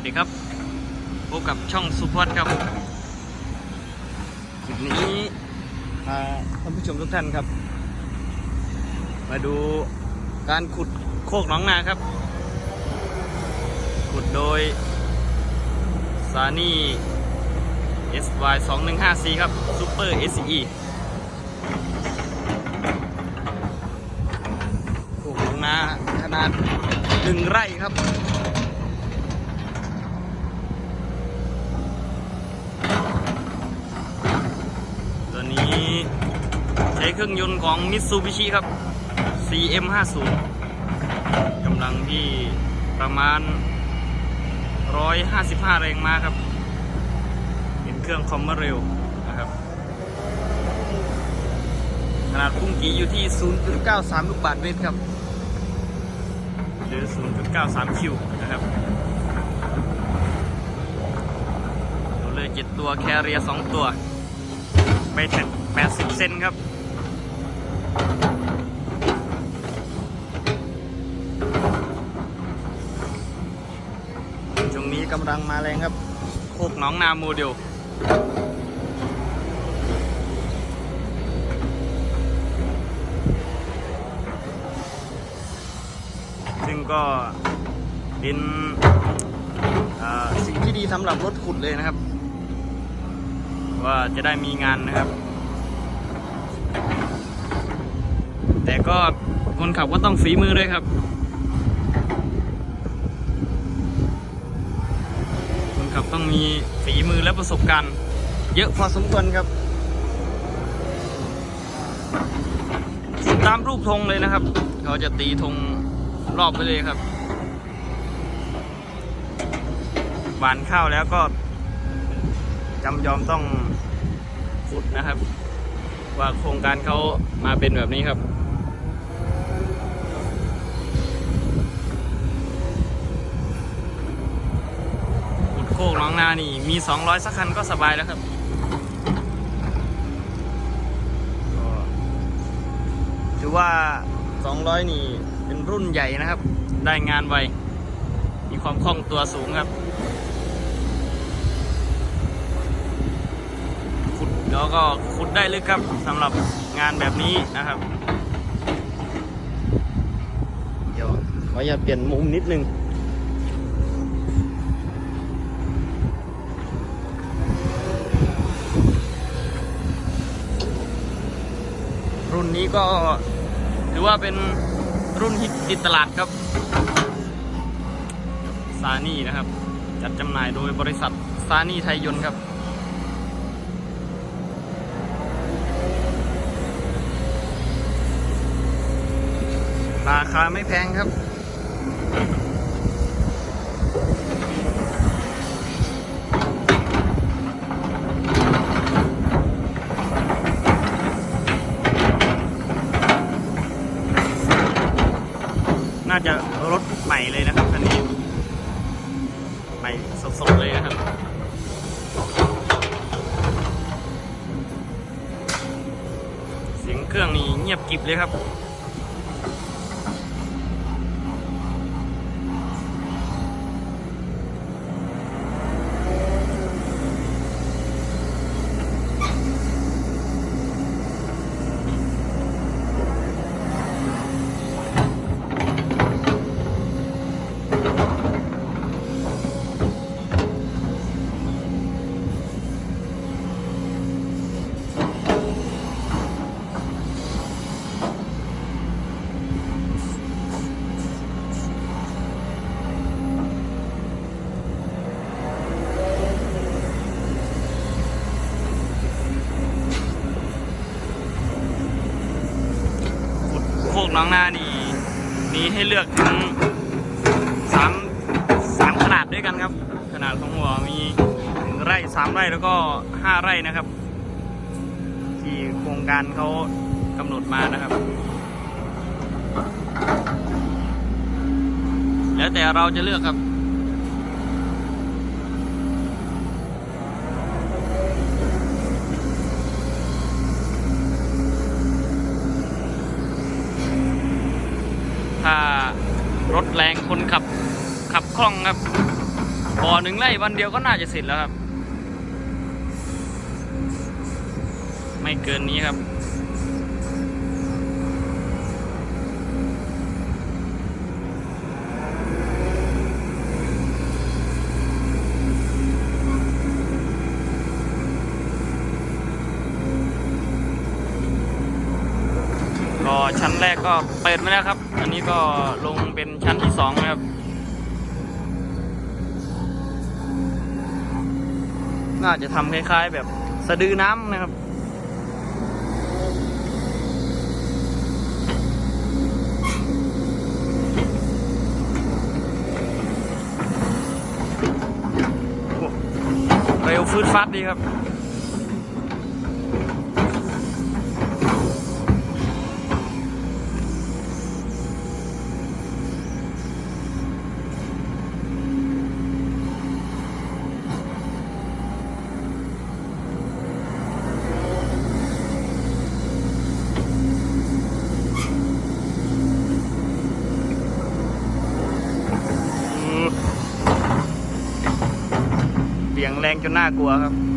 วัสดีครับ พบกับช่องสุพจน์ครับคลิปนี้พาท่านผู้ชมทุกท่านครับ มาดูการขุดโคกหนองนาครับ ขุดโดยซานี่ SY 2 1 5 4ครับ Super SE โคกหนองนาขนาดหนึ่งไร่ครับ ตัวนี้ใช้เครื่องยนต์ของ Mitsubishi ครับ CM50 กำลังที่ประมาณ 155 แรงม้าครับ เป็นเครื่องคอมเมอร์เร็วนะครับ ขนาดพุ่งกีอยู่ที่ 0.93 ลูกบาศก์เมตรครับ หรือ 0.93 คิวนะครับเลย7ตัว แคเรีย2ตัว ไปถึง80เซนครับ ช่วงนี้กำลังมาแรงครับโคกน้องนาโมเดลซึ่งก็เป็นสิ่งที่ดีสำหรับรถขุดเลยนะครับ ว่าจะได้มีงานนะครับ แต่ก็คนขับก็ต้องฝีมือด้วยครับ คนขับต้องมีฝีมือและประสบการณ์ เยอะพอสมควรครับตามรูปธงเลยนะครับ เขาจะตีธงรอบไปเลยครับหวานข้าวแล้วก็จำยอมต้องขุดนะครับ ว่าโครงการเขามาเป็นแบบนี้ครับ องนานี่ มี 200 สักคันก็สบายแล้วครับถือว่า 200 นี่ เป็นรุ่นใหญ่นะครับ ได้งานไว มีความคล่องตัวสูงครับขุดแล้วก็ขุดได้เลยครับสำหรับงานแบบนี้นะครับ เดี๋ยวขออย่าตเปลี่ยนมุมนิดนึง รุ่ นี้ก็ถือว่าเป็นรุ่นฮิตติดตลาดครับ ซานี่นะครับ จัดจำหน่ายโดยบริษัทซานี่ไทยยนต์ครับราคาไม่แพงครับ น่าจะรถใหม่เลยนะครับคันนี้ ใหม่สดๆเลยนะครับ เครื่องนี่เงียบกริบเลยครับ น้องหน้านี่มีให้เลือกทั้งสามสามขนาดด้วยกันครับ ขนาดของหัวมีหนึ่งไร่สามไร่แล้วก็ห้าไร่นะครับ ที่โครงการเขากำหนดมานะครับ แล้วแต่เราจะเลือกครับ ถ้ารถแรงคนขับขับคล่องครับบ่อหนึ่งไร่วันเดียวก็น่าจะเสร็จแล้วครับ ไม่เกินนี้ครับก็ชั้นแรกก็เปิดมาแล้วครับ อันนี้ก็ลงเป็นชั้นที่สองนะครับ น่าจะทำคล้ายๆแบบสะดือน้ำนะครับเร็วฟืดฟัดดีครับ เบี่ย งแรงจนน่ากลัวครับ